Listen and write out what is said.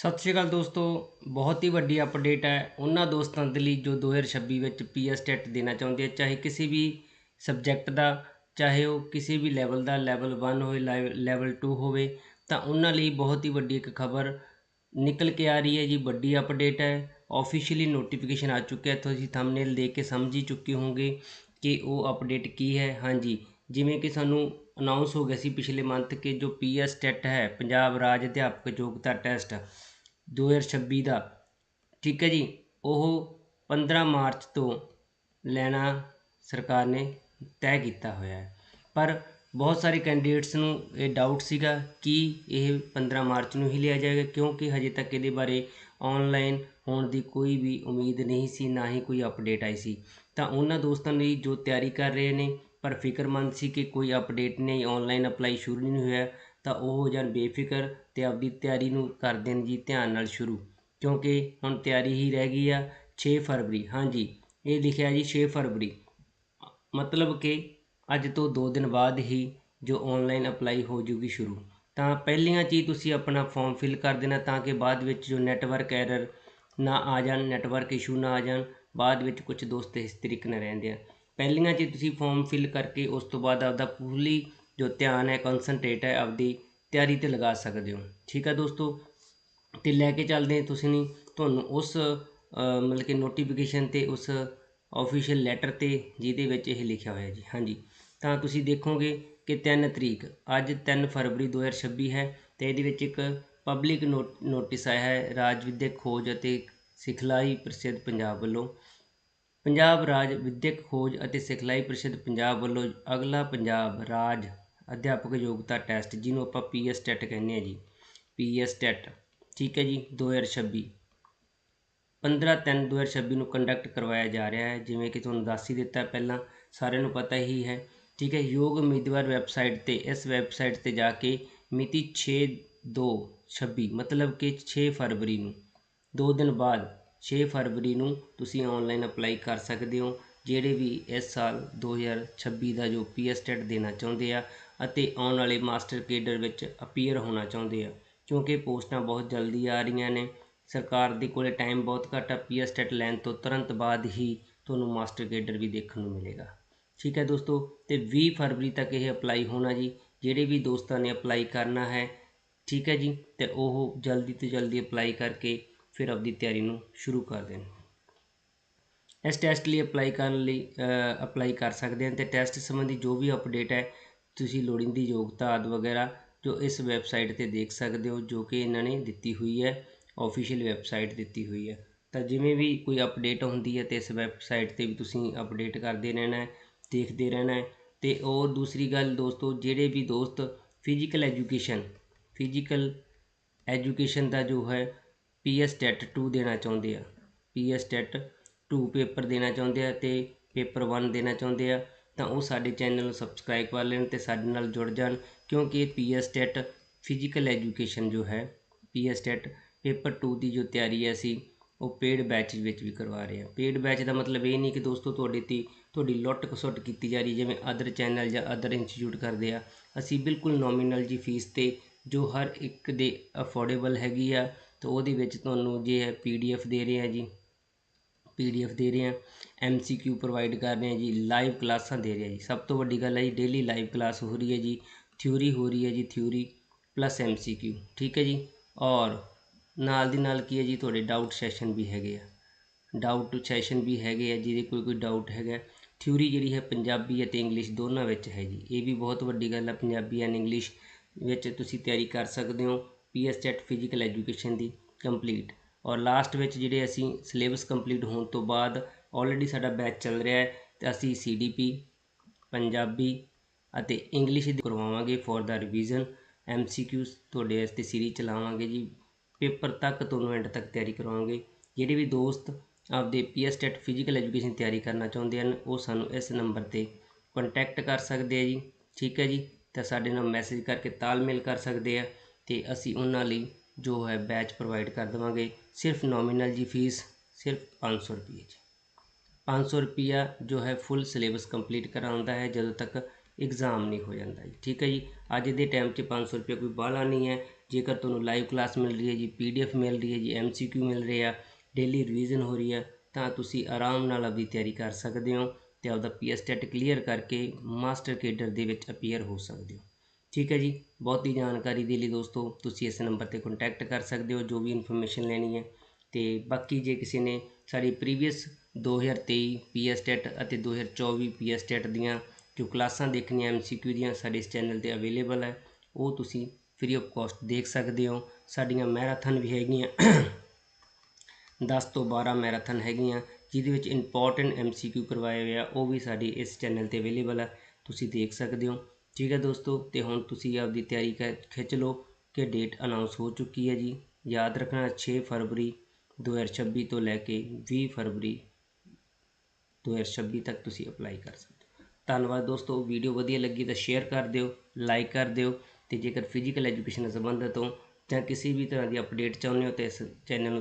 ਸਤਿ ਸ਼੍ਰੀ ਅਕਾਲ ਦੋਸਤੋ, ਬਹੁਤ ਹੀ ਵੱਡੀ ਅਪਡੇਟ ਹੈ। ਉਹਨਾਂ ਦੋਸਤਾਂ ਦੇ ਲਈ ਜੋ 2026 ਵਿੱਚ ਪੀਐਸ ਟੈਟ ਦੇਣਾ ਚਾਹੁੰਦੇ ਆ, ਚਾਹੇ ਕਿਸੇ ਵੀ ਸਬਜੈਕਟ ਦਾ, ਚਾਹੇ ਉਹ ਕਿਸੇ ਵੀ ਲੈਵਲ ਦਾ ਲੈਵਲ 1 ਹੋਵੇ ਲੈਵਲ 2 ਹੋਵੇ, ਤਾਂ ਉਹਨਾਂ ਲਈ ਬਹੁਤ ਹੀ ਵੱਡੀ ਇੱਕ ਖਬਰ ਨਿਕਲ ਕੇ ਆ ਰਹੀ ਹੈ ਜੀ। ਵੱਡੀ ਅਪਡੇਟ ਹੈ। ਆਫੀਸ਼ੀਅਲੀ ਨੋਟੀਫਿਕੇਸ਼ਨ ਆ ਚੁੱਕਿਆ ਤੁਸੀਂ ਥੰਬਨੇਲ ਦੇਖ ਕੇ ਸਮਝ ਹੀ ਚੁੱਕੇ ਹੋਵੋਗੇ ਕਿ ਉਹ ਅਪਡੇਟ ਕੀ ਹੈ। ਹਾਂਜੀ, ਜਿਵੇਂ ਕਿ ਸਾਨੂੰ ਅਨਾਉਂਸ ਹੋ ਗਿਆ ਸੀ ਪਿਛਲੇ ਮੰਥ ਕਿ ਜੋ ਪੀਐਸ ਟੈਟ ਹੈ, ਪੰਜਾਬ ਰਾਜ ਅਧਿਆਪਕ ਯੋਗਤਾ ਟੈਸਟ 2026 ਦਾ। ਠੀਕ ਹੈ ਜੀ? ਉਹ 15 ਮਾਰਚ ਤੋਂ ਲੈਣਾ ਸਰਕਾਰ ਨੇ ਤੈਅ ਕੀਤਾ ਹੋਇਆ ਪਰ ਬਹੁਤ ਸਾਰੇ ਕੈਂਡੀਡੇਟਸ ਨੂੰ ਇਹ ਡਾਊਟ ਸੀਗਾ ਕਿ ਇਹ 15 ਮਾਰਚ ਨੂੰ ਹੀ ਲਿਆ ਜਾਏਗਾ, ਕਿਉਂਕਿ ਹਜੇ ਤੱਕ ਇਹਦੇ ਬਾਰੇ ਆਨਲਾਈਨ ਹੋਣ ਦੀ ਕੋਈ ਵੀ ਉਮੀਦ ਨਹੀਂ ਸੀ, ਨਾ ਹੀ ਕੋਈ ਅਪਡੇਟ ਆਈ ਸੀ। ਤਾਂ ਉਹਨਾਂ ਦੋਸਤਾਂ ਲਈ ਜੋ ਤਿਆਰੀ ਕਰ ਰਹੇ ਨੇ, ਪਰ ਫਿਕਰਮੰਦ ਸੀ ਕਿ ਕੋਈ ਅਪਡੇਟ ਨਹੀਂ ਆਨਲਾਈਨ ਅਪਲਾਈ ਸ਼ੁਰੂ ਨਹੀਂ ਹੋਇਆ। ਤਾਂ ਉਹ ਹੋ ਜਾਣ ਬੇਫਿਕਰ ਅਤੇ ਆਪਦੀ ਤਿਆਰੀ ਨੂੰ ਕਰ ਦੇਣ ਜੀ ਧਿਆਨ ਨਾਲ ਸ਼ੁਰੂ। ਕਿਉਂਕਿ ਹੁਣ ਤਿਆਰੀ ਹੀ ਰਹਿ ਗਈ ਆ ਛੇ ਫਰਵਰੀ। ਹਾਂਜੀ, ਇਹ ਲਿਖਿਆ ਜੀ ਛੇ ਫਰਵਰੀ। ਮਤਲਬ ਕਿ ਅੱਜ ਤੋਂ ਦੋ ਦਿਨ ਬਾਅਦ ਹੀ ਜੋ ਔਨਲਾਈਨ ਅਪਲਾਈ ਹੋ ਜੂਗੀ ਸ਼ੁਰੂ। ਤਾਂ ਪਹਿਲੀਆਂ ਚੀਜ਼ ਤੁਸੀਂ ਆਪਣਾ ਫਾਰਮ ਫਿਲ ਕਰ ਦੇਣਾ ਤਾਂ ਕਿ ਬਾਅਦ ਵਿੱਚ ਜੋ ਨੈਟਵਰਕ ਐਰਰ ਨਾ ਆ ਜਾਣ ਨੈਟਵਰਕ ਇਸ਼ੂ ਨਾ ਆ ਜਾਣ, ਬਾਅਦ ਵਿੱਚ ਕੁਝ ਦੋਸਤ ਇਸ ਤਰੀਕੇ ਨਾਲ ਰਹਿੰਦੇ ਆ। ਪਹਿਲੀਆਂ ਚੀਜ਼ ਤੁਸੀਂ ਫਾਰਮ ਫਿਲ ਕਰਕੇ ਉਸ ਤੋਂ ਬਾਅਦ ਆਪਦਾ ਪੂਰੀ ਜੋ ਧਿਆਨ ਹੈ ਕਨਸੈਂਟਰੇਟ ਹੈ, ਆਪਦੀ ਤਿਆਰੀ ਤੇ ਲਗਾ ਸਕਦੇ ਹੋ। ਠੀਕ ਹੈ ਦੋਸਤੋ? ਤੇ ਲੈ ਕੇ ਚੱਲਦੇ ਤੁਸੀਂ ਨਹੀਂ ਤੁਹਾਨੂੰ ਉਸ ਮਤਲਬ ਕਿ ਨੋਟੀਫਿਕੇਸ਼ਨ ਤੇ, ਉਸ ਆਫੀਸ਼ੀਅਲ ਲੈਟਰ ਤੇ, ਜਿਹਦੇ ਵਿੱਚ ਇਹ ਲਿਖਿਆ ਹੋਇਆ ਜੀ। ਹਾਂਜੀ। ਤਾਂ ਤੁਸੀਂ ਦੇਖੋਗੇ ਕਿ 3 ਤਰੀਕ, ਅੱਜ 3 ਫਰਵਰੀ 2026 ਹੈ ਤੇ ਇਹਦੇ ਵਿੱਚ ਇੱਕ ਪਬਲਿਕ ਨੋਟਿਸ ਆਇਆ ਹੈ, ਰਾਜ ਵਿਦਿਅਕ ਖੋਜ ਅਤੇ ਸਿਖਲਾਈ ਪ੍ਰਸਿੱਧ ਪੰਜਾਬ ਵੱਲੋਂ। ਪੰਜਾਬ ਰਾਜ ਵਿਦਿਅਕ ਖੋਜ ਅਤੇ ਸਿਖਲਾਈ ਪ੍ਰਸਿੱਧ ਪੰਜਾਬ ਵੱਲੋਂ ਅਗਲਾ ਪੰਜਾਬ ਰਾਜ ਅਧਿਆਪਕ ਯੋਗਤਾ ਟੈਸਟ, ਜਿਹਨੂੰ ਆਪਾਂ ਪੀਐਸ ਟੈਟ ਕਹਿੰਦੇ ਆ ਜੀ। ਪੀਐਸ ਟੈਟ, ਠੀਕ ਹੈ ਜੀ 2026 15 3 2026 ਨੂੰ ਕੰਡਕਟ ਕਰਵਾਇਆ ਜਾ ਰਿਹਾ ਹੈ। ਜਿਵੇਂ ਕਿ ਤੁਹਾਨੂੰ ਦੱਸ ਹੀ ਦਿੱਤਾ ਪਹਿਲਾਂ, ਸਾਰਿਆਂ ਨੂੰ ਪਤਾ ਹੀ ਹੈ, ਠੀਕ ਹੈ। ਯੋਗ ਉਮੀਦਵਾਰ ਵੈਬਸਾਈਟ ਤੇ, ਇਸ ਵੈਬਸਾਈਟ ਤੇ ਜਾ ਕੇ ਮਿਤੀ 6 2 26 ਮਤਲਬ ਕਿ 6 ਫਰਵਰੀ ਨੂੰ 2 ਦਿਨ ਬਾਅਦ 6 ਫਰਵਰੀ ਨੂੰ ਤੁਸੀਂ ਆਨਲਾਈਨ ਅਪਲਾਈ ਕਰ ਸਕਦੇ ਹੋ। ਜਿਹੜੇ ਵੀ ਇਸ ਸਾਲ 2026 ਦਾ ਜੋ ਪੀਐਸ ਟੈਟ ਦੇਣਾ ਚਾਹੁੰਦੇ ਆ ਅਤੇ ਆਉਣ ਵਾਲੇ ਮਾਸਟਰ ਕੇਡਰ ਵਿੱਚ ਅਪੀਅਰ ਹੋਣਾ ਚਾਹੁੰਦੇ ਆ, ਕਿਉਂਕਿ ਪੋਸਟਾਂ ਬਹੁਤ ਜਲਦੀ ਆ ਰਹੀਆਂ ਨੇ। ਸਰਕਾਰ ਦੇ ਕੋਲ ਟਾਈਮ ਬਹੁਤ ਘੱਟ ਆ ਪੀਐਸ ਟੈਟ ਲੈਣ ਤੋਂ ਤੁਰੰਤ ਬਾਅਦ ਹੀ ਤੁਹਾਨੂੰ ਮਾਸਟਰ ਕੇਡਰ ਵੀ ਦੇਖਣ ਨੂੰ ਮਿਲੇਗਾ। ਠੀਕ ਹੈ ਦੋਸਤੋ, ਤੇ 20 ਫਰਵਰੀ ਤੱਕ ਇਹ ਅਪਲਾਈ ਹੋਣਾ ਜੀ, ਜਿਹੜੇ ਵੀ ਦੋਸਤਾਂ ਨੇ ਅਪਲਾਈ ਕਰਨਾ ਹੈ, ਠੀਕ ਹੈ ਜੀ, ਤੇ ਉਹ ਜਲਦੀ ਤੋਂ ਜਲਦੀ ਅਪਲਾਈ ਕਰਕੇ ਫਿਰ ਆਪਦੀ ਤਿਆਰੀ ਨੂੰ ਸ਼ੁਰੂ ਕਰ ਦੇਣ। ਇਸ ਟੈਸਟ ਲਈ ਅਪਲਾਈ ਕਰਨ ਲਈ ਅਪਲਾਈ ਕਰ ਸਕਦੇ ਹਨ, ਤੇ ਟੈਸਟ ਸੰਬੰਧੀ ਜੋ ਵੀ ਅਪਡੇਟ ਹੈ ਤੁਸੀਂ ਲੋੜੀਂਦੀ ਯੋਗਤਾ ਆਦਿ ਵਗੈਰਾ ਜੋ ਇਸ ਵੈਬਸਾਈਟ ਤੇ ਦੇਖ ਸਕਦੇ ਹੋ, ਜੋ ਕਿ ਇਹਨਾਂ ਨੇ ਦਿੱਤੀ ਹੋਈ ਹੈ ਔਫੀਸ਼ੀਅਲ ਵੈਬਸਾਈਟ ਦਿੱਤੀ ਹੋਈ ਹੈ। ਤਾਂ ਜਿਵੇਂ ਵੀ ਕੋਈ ਅਪਡੇਟ ਹੁੰਦੀ ਹੈ ਤਾਂ ਇਸ ਵੈਬਸਾਈਟ ਤੇ ਵੀ ਤੁਸੀਂ ਅਪਡੇਟ ਕਰਦੇ ਰਹਿਣਾ ਦੇਖਦੇ ਰਹਿਣਾ ਅਤੇ ਤੇ ਔਰ ਦੂਸਰੀ ਗੱਲ ਦੋਸਤੋ, ਜਿਹੜੇ ਵੀ ਦੋਸਤ ਫਿਜ਼ੀਕਲ ਐਜੂਕੇਸ਼ਨ ਫਿਜ਼ੀਕਲ ਐਜੂਕੇਸ਼ਨ ਦਾ ਜੋ ਹੈ ਪੀ ਪੀਐਸ ਟੈਟ 2 ਦੇਣਾ ਚਾਹੁੰਦੇ ਆ। ਪੀ ਪੀਐਸ ਟੈਟ 2 ਪੇਪਰ ਦੇਣਾ ਚਾਹੁੰਦੇ ਆ ਅਤੇ ਪੇਪਰ 1 ਦੇਣਾ ਚਾਹੁੰਦੇ ਆ। ਤਾਂ ਉਹ ਸਾਡੇ ਚੈਨਲ ਨੂੰ ਸਬਸਕ੍ਰਾਈਬ ਕਰ ਲੈਣ ਅਤੇ ਸਾਡੇ ਨਾਲ ਜੁੜ ਜਾਣ, ਕਿਉਂਕਿ P P S TET physical education ਜੋ ਹੈ P P S TET paper 2 ਦੀ ਜੋ ਤਿਆਰੀ ਹੈ ਅਸੀਂ, ਉਹ ਪੇਡ ਬੈਚ ਵਿੱਚ ਵੀ ਕਰਵਾ ਰਹੇ ਹਾਂ। ਪੇਡ ਬੈਚ ਦਾ ਮਤਲਬ ਇਹ ਨਹੀਂ ਕਿ ਦੋਸਤੋ ਤੁਹਾਡੇ ਤੇ ਤੁਹਾਡੀ ਲੁੱਟ ਖਸੁੱਟ ਕੀਤੀ ਜਾ ਰਹੀ ਜਿਵੇਂ ਅਦਰ ਚੈਨਲ ਜਾਂ ਅਦਰ ਇੰਸਟੀਚਿਊਟ ਕਰਦੇ ਆ। ਅਸੀਂ ਬਿਲਕੁਲ ਨੋਮੀਨਲ ਜੀ ਫੀਸ ਤੇ ਜੋ ਹਰ ਇੱਕ ਦੇ ਅਫੋਰਡੇਬਲ ਹੈਗੀ ਆ, ਤਾਂ ਉਹਦੇ ਵਿੱਚ ਤੁਹਾਨੂੰ ਜੇ ਹੈ ਪੀਡੀਐਫ ਦੇ ਰਹੇ ਆ ਜੀ ਪੀ ਡੀ ਪੀਡੀਐਫ ਦੇ ਰਹੇ ਸੀ ਕਿਊ ਪ੍ਰੋਵਾਈਡ ਕਰ ਰਹੇ ਆ ਜੀ ਲਾਈਵ ਕਲਾਸਾਂ ਦੇ ਰਹੇ ਆ ਜੀ। ਸਭ ਤੋਂ ਵੱਡੀ ਗੱਲ ਹੈ ਜੀ ਡੇਲੀ ਲਾਈਵ ਕਲਾਸ ਹੋ ਰਹੀ ਹੈ ਜੀ ਥਿਊਰੀ ਹੋ ਰਹੀ ਹੈ ਜੀ theory plus M C Q ਠੀਕ ਹੈ ਜੀ? ਔਰ ਨਾਲ ਦੀ ਨਾਲ ਕੀ ਹੈ ਜੀ, ਤੁਹਾਡੇ ਡਾਊਟ ਸੈਸ਼ਨ ਵੀ ਹੈਗੇ ਆ। ਡਾਊਟ ਸੈਸ਼ਨ ਵੀ ਹੈਗੇ ਆ, ਜਿਹਦੇ ਕੋਈ ਕੋਈ ਡਾਊਟ ਹੈਗਾ। ਥਿਊਰੀ ਜਿਹੜੀ ਹੈ ਪੰਜਾਬੀ ਅਤੇ ਇੰਗਲਿਸ਼ ਦੋਨਾਂ ਵਿੱਚ ਹੈ ਜੀ। ਇਹ ਵੀ ਬਹੁਤ ਵੱਡੀ ਗੱਲ ਹੈ, ਪੰਜਾਬੀ ਐਂਡ ਇੰਗਲਿਸ਼ ਵਿੱਚ ਤੁਸੀਂ ਤਿਆਰੀ ਕਰ ਸਕਦੇ ਹੋ P P S TET physical education ਦੀ ਕੰਪਲੀਟ ਔਰ ਲਾਸਟ ਵਿੱਚ ਜਿਹੜੇ ਅਸੀਂ ਸਿਲੇਬਸ ਕੰਪਲੀਟ ਹੋਣ ਤੋਂ ਬਾਅਦ ਆਲਰੇਡੀ ਸਾਡਾ ਬੈਚ ਚੱਲ ਰਿਹਾ ਹੈ, ਤੇ ਅਸੀਂ ਸੀਡੀਪੀ ਪੰਜਾਬੀ ਅਤੇ ਇੰਗਲਿਸ਼ ਦੇ ਕਰਵਾਵਾਂਗੇ ਫॉर ਦਾ ਰਿਵੀਜ਼ਨ ਐਮਸੀਕਿਊਸ ਤੁਹਾਡੇ ਵਾਸਤੇ ਸੀਰੀਜ਼ ਚਲਾਵਾਂਗੇ ਜੀ ਪੇਪਰ ਤੱਕ ਤੁਹਾਨੂੰ ਐਂਡ ਤੱਕ ਤਿਆਰੀ ਕਰਵਾਵਾਂਗੇ। ਜਿਹੜੇ ਵੀ ਦੋਸਤ ਆਪਦੇ ਪੀਐਸ ਟੈਟ ਫਿਜ਼ੀਕਲ ਐਜੂਕੇਸ਼ਨ ਤਿਆਰੀ ਕਰਨਾ ਚਾਹੁੰਦੇ ਹਨ, ਉਹ ਸਾਨੂੰ ਇਸ ਨੰਬਰ ਤੇ ਕੰਟੈਕਟ ਕਰ ਸਕਦੇ ਆ ਜੀ। ਠੀਕ ਹੈ ਜੀ? ਤਾਂ ਸਾਡੇ ਨਾਲ ਮੈਸੇਜ ਕਰਕੇ ਤਾਲਮੇਲ ਕਰ ਸਕਦੇ ਆ, ਤੇ ਅਸੀਂ ਉਹਨਾਂ ਲਈ ਜੋ ਹੈ ਬੈਚ ਪ੍ਰੋਵਾਈਡ ਕਰ ਦੇਵਾਂਗੇ। ਸਿਰਫ ਨੋਮੀਨਲ ਜੀ ਫੀਸ ਸਿਰਫ 500 ਰੁਪਏ ਜੀ 500 ਰੁਪਿਆ ਜੋ ਹੈ ਫੁੱਲ ਸਿਲੇਬਸ ਕੰਪਲੀਟ ਕਰਾਉਂਦਾ ਹੈ ਜਦੋਂ ਤੱਕ ਐਗਜ਼ਾਮ ਨਹੀਂ ਹੋ ਜਾਂਦਾ ਜੀ ਠੀਕ ਹੈ ਜੀ ਅੱਜ ਦੇ ਟਾਈਮ 'ਚ 500 ਰੁਪਏ ਕੋਈ ਬਾਹਲਾ ਨਹੀਂ ਹੈ ਜੇਕਰ ਤੁਹਾਨੂੰ ਲਾਈਵ ਕਲਾਸ ਮਿਲ ਰਹੀ ਹੈ ਜੀ ਪੀਡੀਐਫ ਮਿਲ ਰਹੀ ਹੈ ਜੀ ਐਮਸੀਕਿਊ ਮਿਲ ਰਹੇ ਆ ਡੇਲੀ ਰਿਵੀਜ਼ਨ ਹੋ ਰਹੀ ਹੈ ਤਾਂ ਤੁਸੀਂ ਆਰਾਮ ਨਾਲ ਆਪਦੀ ਤਿਆਰੀ ਕਰ ਸਕਦੇ ਹੋ ਤੇ ਆਪਦਾ ਪੀਐਸ ਟੈਟ ਕਲੀਅਰ ਕਰਕੇ ਮਾਸਟਰ ਕੇਡਰ ਦੇ ਵਿੱਚ ਅਪੀਅਰ ਹੋ ਸਕਦੇ ਹੋ ਠੀਕ ਹੈ ਜੀ। ਬਹੁਤੀ ਜਾਣਕਾਰੀ ਦੇ ਲਈ ਦੋਸਤੋ, ਤੁਸੀਂ ਇਸ ਨੰਬਰ ਤੇ ਕੰਟੈਕਟ ਕਰ ਸਕਦੇ ਹੋ ਜੋ ਵੀ ਇਨਫੋਰਮੇਸ਼ਨ ਲੈਣੀ ਹੈ। ਅਤੇ ਬਾਕੀ ਜੇ ਕਿਸੇ ਨੇ ਸਾਡੀ ਪ੍ਰੀਵੀਅਸ 2023 ਪੀਐਸ ਟੈਟ ਅਤੇ 2024 ਪੀਐਸ ਟੈਟ ਦੀਆਂ ਜੋ ਕਲਾਸਾਂ ਦੇਖਣੀਆਂ ਐਮਸੀਕਿਊ ਦੀਆਂ ਸਾਡੇ ਇਸ ਚੈਨਲ ਤੇ ਅਵੇਲੇਬਲ ਹੈ, ਉਹ ਤੁਸੀਂ ਫ੍ਰੀ ਆਫ ਕਾਸਟ ਦੇਖ ਸਕਦੇ ਹੋ। ਸਾਡੀਆਂ ਮੈਰਾਥਨ ਵੀ ਹੈਗੀਆਂ 10 ਤੋਂ 12 ਮੈਰਾਥਨ ਹੈਗੀਆਂ, ਜਿਹਦੇ ਵਿੱਚ ਇੰਪੋਰਟੈਂਟ ਐਮਸੀਕਿਊ ਕਰਵਾਏ ਹੋਏ ਆ ਉਹ ਵੀ ਸਾਡੀ ਇਸ ਚੈਨਲ ਤੇ ਅਵੇਲੇਬਲ ਹੈ। ਤੁਸੀਂ ਦੇਖ ਸਕਦੇ ਹੋ। ਠੀਕ ਹੈ ਦੋਸਤੋ, ਤੇ ਹੁਣ ਤੁਸੀਂ ਆਪਦੀ ਤਿਆਰੀ ਕਰ ਖਿੱਚ ਲਓ ਕਿ ਡੇਟ ਅਨਾਉਂਸ ਹੋ ਚੁੱਕੀ ਹੈ ਜੀ। ਯਾਦ ਰੱਖਣਾ 6 ਫਰਵਰੀ 2026 ਤੋਂ ਲੈ ਕੇ 20 ਫਰਵਰੀ 2026 ਤੱਕ ਤੁਸੀਂ ਅਪਲਾਈ ਕਰ ਸਕਦੇ ਹੋ। ਧੰਨਵਾਦ ਦੋਸਤੋ ਵੀਡੀਓ ਵਧੀਆ ਲੱਗੀ ਤਾਂ ਸ਼ੇਅਰ ਕਰ ਦਿਓ ਲਾਈਕ ਕਰ ਦਿਓ, ਤੇ ਜੇਕਰ ਫਿਜ਼ੀਕਲ ਐਜੂਕੇਸ਼ਨ ਨਾਲ ਸੰਬੰਧਿਤ ਹੋ ਜਾਂ ਕਿਸੇ ਵੀ ਤਰ੍ਹਾਂ ਦੀ ਅਪਡੇਟ ਚਾਹੁੰਦੇ ਹੋ ਤਾਂ ਇਸ ਚੈਨਲ ਨੂੰ